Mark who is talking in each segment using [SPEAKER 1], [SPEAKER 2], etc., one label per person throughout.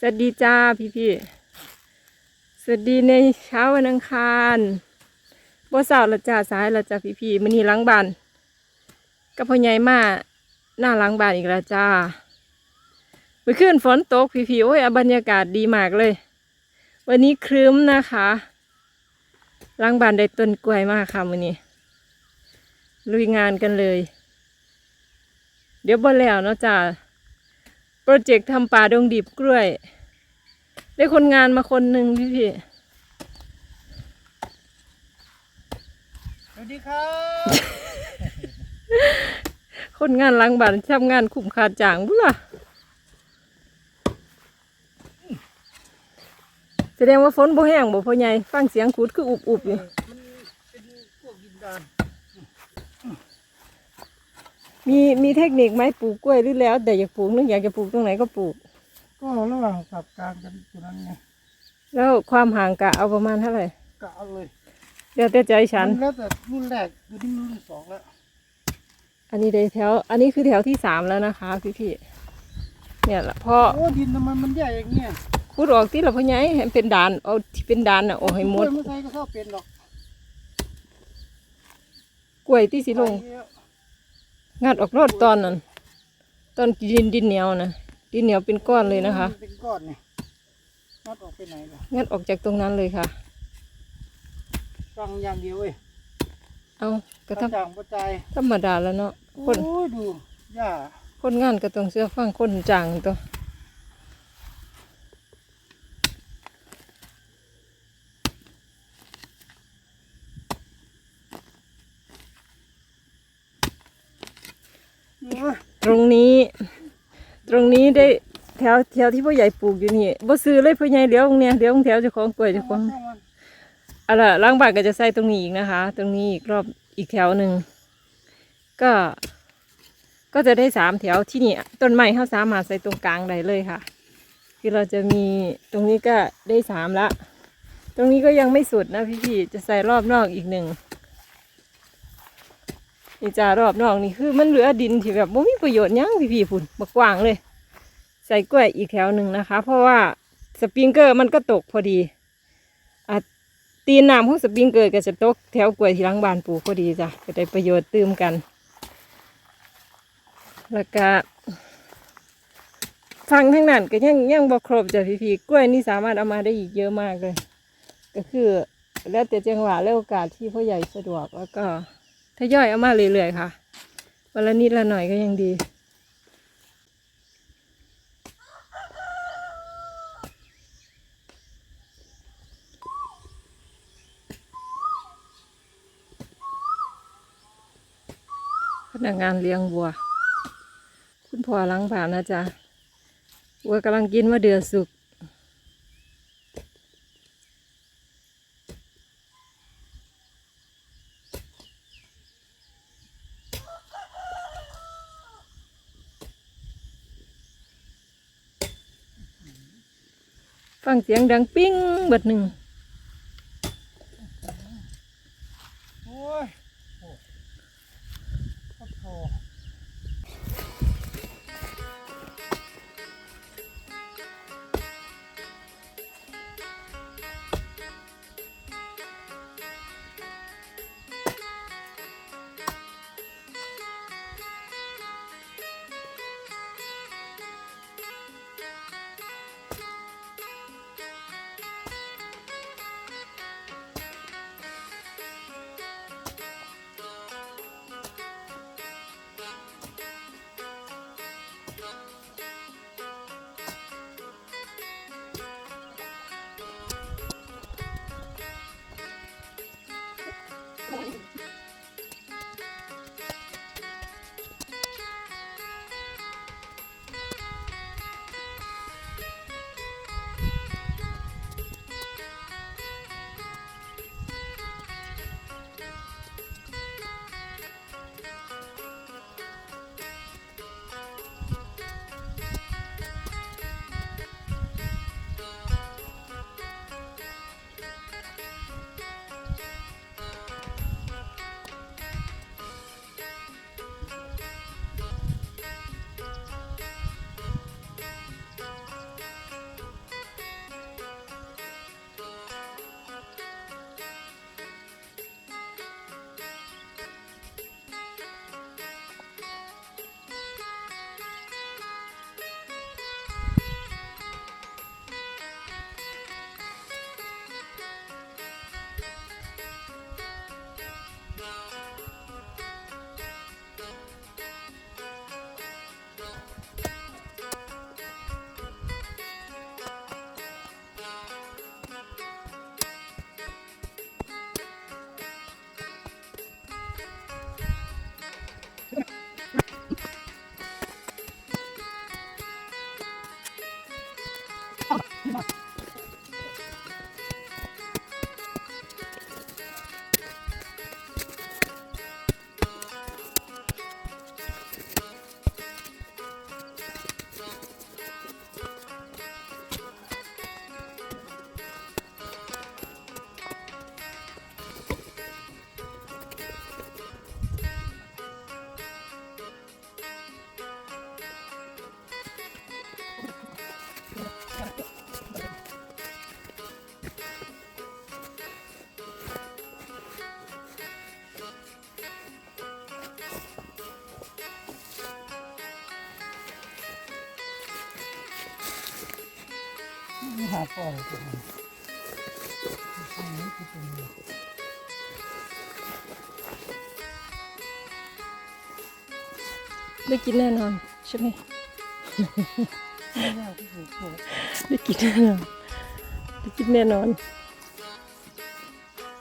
[SPEAKER 1] สวัสดีจ้าพี่พี่สวัสดีในเช้าวันอังคารบ่สาวละจ้าสายละจ้าพี่พี่มื้อนี้หล้างบานกับพ่อใหญ่มาหน้าหล้างบานอีกแล้วจ้าเมื่อคืนฝนตกพี่พี่โอ้ยบรรยากาศดีมากเลย วันนี้ครึ้มนะคะหล้างบานได้ต้นกล้วยมากค่ะมื้อนี้ลุยงานกันเลย เดี๋ยวบ่แล้วเนาะจ้า โปรเจกต์ทำป่าดงดิบกล้วย ได้คนงานมาคนหนึ่งพี่พี่
[SPEAKER 2] สวัสดีครับ
[SPEAKER 1] คนงานหล้างบ้านทำงานคุ้มค่าจ้างบุล่ะแสดงว่าฝนบ่แห้งบ่พ่อใหญ่ฟังเสียงขุดคืออุบอุบๆอยู่
[SPEAKER 2] มันเป็นพวกดินดาน
[SPEAKER 1] มีมีเทคนิคไหมปลูกกล้วยหรือแล้ว แต่อยากปลูกนึกอยากจะปลูกตรงไหนก็ปลูก
[SPEAKER 2] ก็ระหว่างสับกลางกันตัวนั้นไง
[SPEAKER 1] แล้วความห่างกะเอาประมาณเท่าไหร่
[SPEAKER 2] กะเอาเลย
[SPEAKER 1] เดี๋ยวแต่ใจฉัน
[SPEAKER 2] มัแล้วแต่รุ่นแรกตัวนี้รุ่นสองแล้ว
[SPEAKER 1] อันนี้ได้แถว อันนี้คือแถวที่สามแล้วนะคะพี่พี่ๆเนี่ยแหละพอ
[SPEAKER 2] โอ้ดินทำไมมันใหญ่อย่างเงี้ย
[SPEAKER 1] ขุดออกที่เราพ่อใหญ่ให้มันเป็นด่านเอาที่เป็นด่านน่ะโอ้ให้หมด
[SPEAKER 2] กล้วยไม่ใช่ก็เข้าเป็นหรอก
[SPEAKER 1] กล้วยที่สิลง
[SPEAKER 2] ไปแล้ว
[SPEAKER 1] งัดออกรอดตอนนั้นตอนดินดินเหนียวนะดินเหนียวเป็นก้อนเลยนะคะ
[SPEAKER 2] มัเป็นก้อนเนี่ยนัดออกไปไหนล่ะ
[SPEAKER 1] งัดออกจากตรงนั้นเลยค่ะ
[SPEAKER 2] ฟังอย่างเดียวเว้ย
[SPEAKER 1] เอากระ
[SPEAKER 2] กระ
[SPEAKER 1] ท
[SPEAKER 2] จ่างกระจายำ
[SPEAKER 1] ธรรมดาแล้วเนาะคน
[SPEAKER 2] โอ้ยดูหญ้า
[SPEAKER 1] คนงานก็ต้องเสื้อฟังคนจางตัว ตรงนี้ ตรงนี้ได้แถวแถวที่พ่อใหญ่ปลูกอยู่นี่บ่ซื้อเลยพ่อใหญ่เดี๋ยวตรงเนี้ยเดี๋ยวตรงแถวเจ้าของกล้วยเจ้าของเอาล่ะล้างบาทก็จะใส่ตรงนี้อีกนะคะ ตรงนี้อีกรอบอีกแถวหนึ่งก็ ก็จะได้สามแถวที่นี่ต้นไม้เขาสามารถใส่ตรงกลางได้เลยค่ะ คือเราจะมีตรงนี้ก็ได้สามละ ตรงนี้ก็ยังไม่สุดนะพี่ๆจะใส่รอบนอกอีกหนึ่ง นี่จ้ารอบนอกนี่คือมันเหลือดินที่แบบไม่มีประโยชน์ยังพี่ๆพุ่นบกว้างเลย ใส่กล้วยอีกแถวหนึ่งนะคะ เพราะว่าสปริงเกอร์มันก็ตกพอดีอะตีนน้ำของสปริงเกอร์ก็จะตกแถวกล้วยที่หลังบานปลูกพอดีจ้ะก็ได้ประโยชน์ตื่มกัน แล้วก็ฟังทั้งนั้นก็ยังยังบ่ครบจ้ะพี่พี่ๆกล้วยนี่สามารถเอามาได้อีกเยอะมากเลย ก็คือแล้วแต่จังหวะและโอกาสที่พ่อใหญ่สะดวกแล้วก็ ทยอยเอามาเรื่อยๆค่ะวันละนิดละหน่อยก็ยังดี พนักงานเลี้ยงวัว คุณพ่อล้างผ่านนะจ๊ะวัวกำลังกินมะเดือสุก เสียงดังปิ้งเบิดหนึ่งา
[SPEAKER 2] พ่อเลยครับทางนี้คือเป็น
[SPEAKER 1] ได้กินแน่นอนใช่ไหม
[SPEAKER 2] ไม่ยากที่สุดเลย
[SPEAKER 1] ได้กินแน่นอนได้กินแน่นอน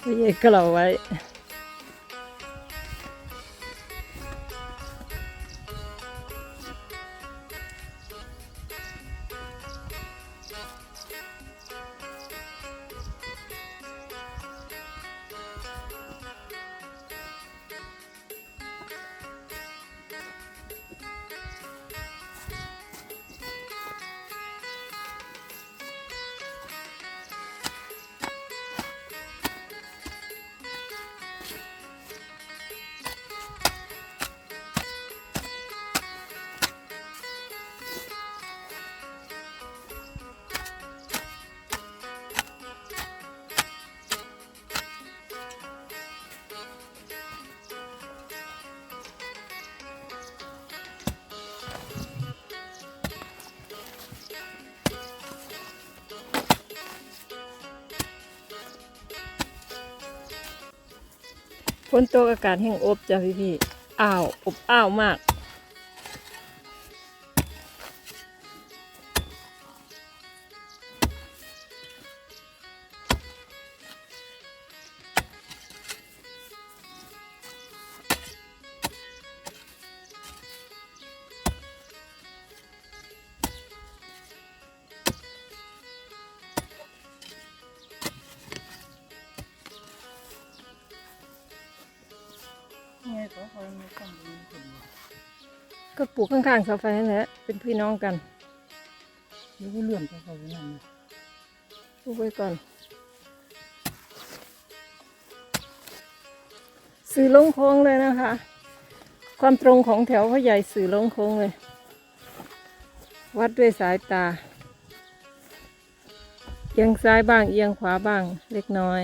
[SPEAKER 1] พ่อใหญ่ก็เราไว้ ฝนตกอากาศแห้งอบจ้ะพี่พี่ๆอ้าว อบอ้าวมาก
[SPEAKER 2] ก็
[SPEAKER 1] ปลูกข้างๆเสาไฟนั่นแหละเป็นพี่น้องกัน
[SPEAKER 2] หรือว่าเลื่อนไปเขานั่นนะ
[SPEAKER 1] ปลูกไว้ก่อน สื่อลงโค้งเลยนะคะ ความตรงของแถวพ่อใหญ่สื่อลงโค้งเลย วัดด้วยสายตา เอียงซ้ายบ้างเอียงขวาบ้างเล็กน้อย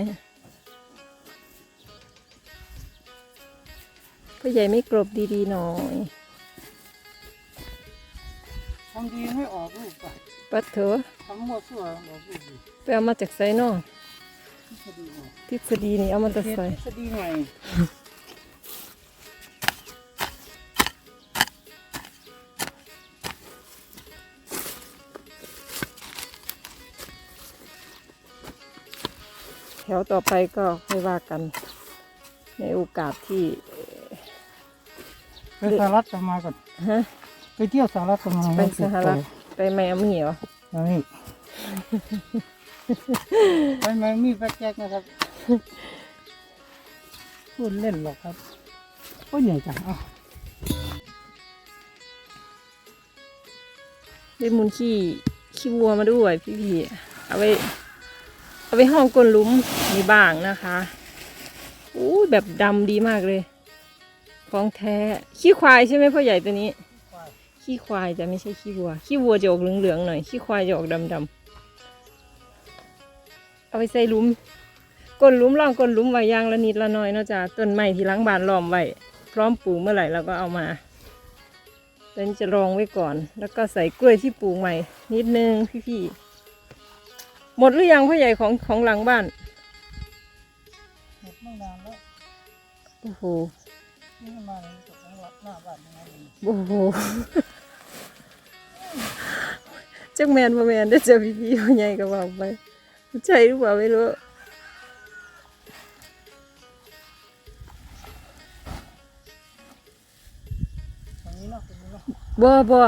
[SPEAKER 1] พ่อใหญ่ไม่กรบดีๆหน่อย
[SPEAKER 2] ทำดีให้ออกลูกไป
[SPEAKER 1] ปัดเถอะ
[SPEAKER 2] ทำมั่วซั่วออกลูกดี
[SPEAKER 1] ไปเอามาจากไซนอ
[SPEAKER 2] ทฤษฎีออก
[SPEAKER 1] ทฤษฎีนี่เอามาจาก
[SPEAKER 2] เฮ็ด
[SPEAKER 1] ไซ
[SPEAKER 2] ทฤษฎีใหม่
[SPEAKER 1] แถวต่อไปก็ค่อยว่ากัน ในโอกาสที่
[SPEAKER 2] ไปสหรัฐจะมาก่อน
[SPEAKER 1] ฮะ
[SPEAKER 2] ไปเที่ยวสหรัฐจะมา
[SPEAKER 1] ไปสหรัฐไปไมอามี่เหรอ
[SPEAKER 2] ไปนี่ไปไมอามี่แบ็คแจ็คนะครับพูดเล่นหรอกครับโอ้ยใหญ่จังอะ
[SPEAKER 1] ได้มูลขี้ขี้วัวมาด้วยพี่พี่ๆเอาไปเอาไปห้องก้นหลุมมีบ้างนะคะอู้แบบดำดีมากเลย ของแท้ ขี้ควายใช่ไหมพ่อใหญ่ตัวนี้ ขี้ควายจะไม่ใช่ขี้วัว ขี้วัวจะออกเหลืองๆหน่อย ขี้ควายจะออกดำๆ เอาไปใส่หลุมก้นหลุมร่องก้นหลุมไว้อยางละนิดละหน้อยเนาะจ้ะต้นไม้ที่หล้างบานล้อมไว้พร้อมปลูกเมื่อไหร่เราก็เอามาเดี๋ยวนี้จะรองไว้ก่อน แล้วก็ใส่กล้วยที่ปลูกใหม่ นิดนึงพี่ๆหมดหรือยังพ่อใหญ่ของของหลังบ้าน
[SPEAKER 2] หมดไม่นานแล้ว
[SPEAKER 1] โอ้โห
[SPEAKER 2] นี่มาเลยจากจังหวัดหน้าบ้านนะครับ
[SPEAKER 1] โอ้โหจักแมนบ่แมนได้อเจ้าพี่ๆพ่อใหญ่ก็บอกไปใช่หรือเปล่าไม่รู้
[SPEAKER 2] ตรงนี้เนาะตรงนี้เนาะ
[SPEAKER 1] บ่บ่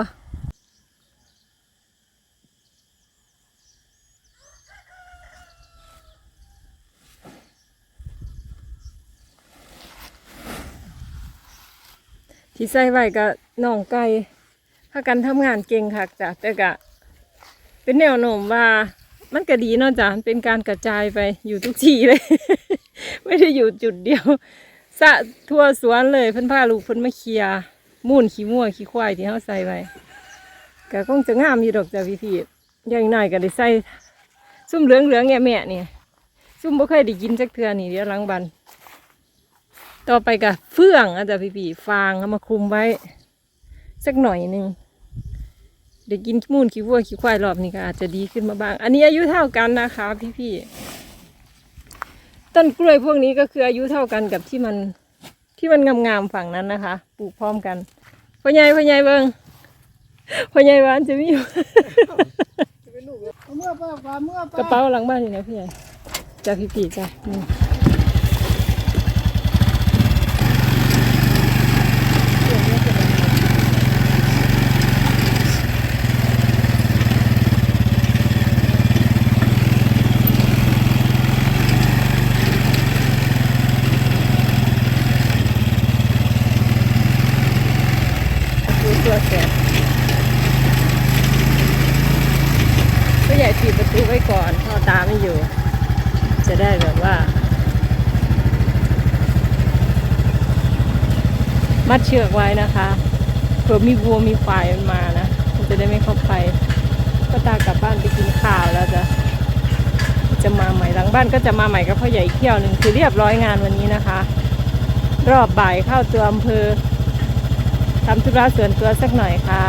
[SPEAKER 1] ที่ใส่ไว้ก็น้องไก่พากันทำงานเก่งคักจ้ะแต่ก็เป็นแนวโน้มว่ามันก็ดีเนาะจ้ะเป็นการกระจายไปอยู่ทุกที่เลย ไม่ได้อยู่จุดเดียว สะทั่วสวนเลยเพิ่นพาลูกเพิ่นมาเคลียร์มูนขี้มั่วขี้ควายที่เขาใส่ไว้ก็คงจะงามอยู่ดอกจ้ะพี่พี่อย่างน้อยก็ได้ใส่ซุ่มเหลืองเหลืองๆแง่แม่เนี่ยซุ่มบ่เคยได้กินจักเทื่อนี่เดี๋ยวหลังบัน ต่อไปก็เฟื่องอาจจะพี่พี่ๆฟางเอามาคลุมไว้ สักหน่อยหนึ่งเดี๋ยวกินมูนขี้วัวขี้ควายรอบนี้ก็อาจจะดีขึ้นมาบ้าง อันนี้อายุเท่ากันนะคะ พี่ๆต้นกล้วยพวกนี้ก็คืออายุเท่ากันกับที่มันที่มันงามๆฝั่งนั้นนะคะ ปลูกพร้อมกันพ่อใหญ่พ่อใหญ่เบิงพ่อใหญ่หวานจะมีอยู่
[SPEAKER 2] เมื่อป้าป้าเมื่อก
[SPEAKER 1] ระเป๋าหลังบ้านอยู่นะพี่ใหญ่จ้าพี่ปีจ้ะนี่ดูตัวแสบก็ใหญ่ปิดประตูไว้ก่อนพ่อตาไม่อยู่ จะได้แบบว่า มัดเชือกไว้นะคะเผื่อมีวัวมีควายมันมานะมันจะได้ไม่เข้าไปก็ตากลับบ้านไปกินข้าวแล้วจะจะมาใหม่หลังบ้านก็จะมาใหม่กับพ่อใหญ่เที่ยวหนึ่งคือเรียบร้อยงานวันนี้นะคะ รอบบ่ายเข้าตัวอำเภอทำธุระส่วนตัวสักหน่อยค่ะ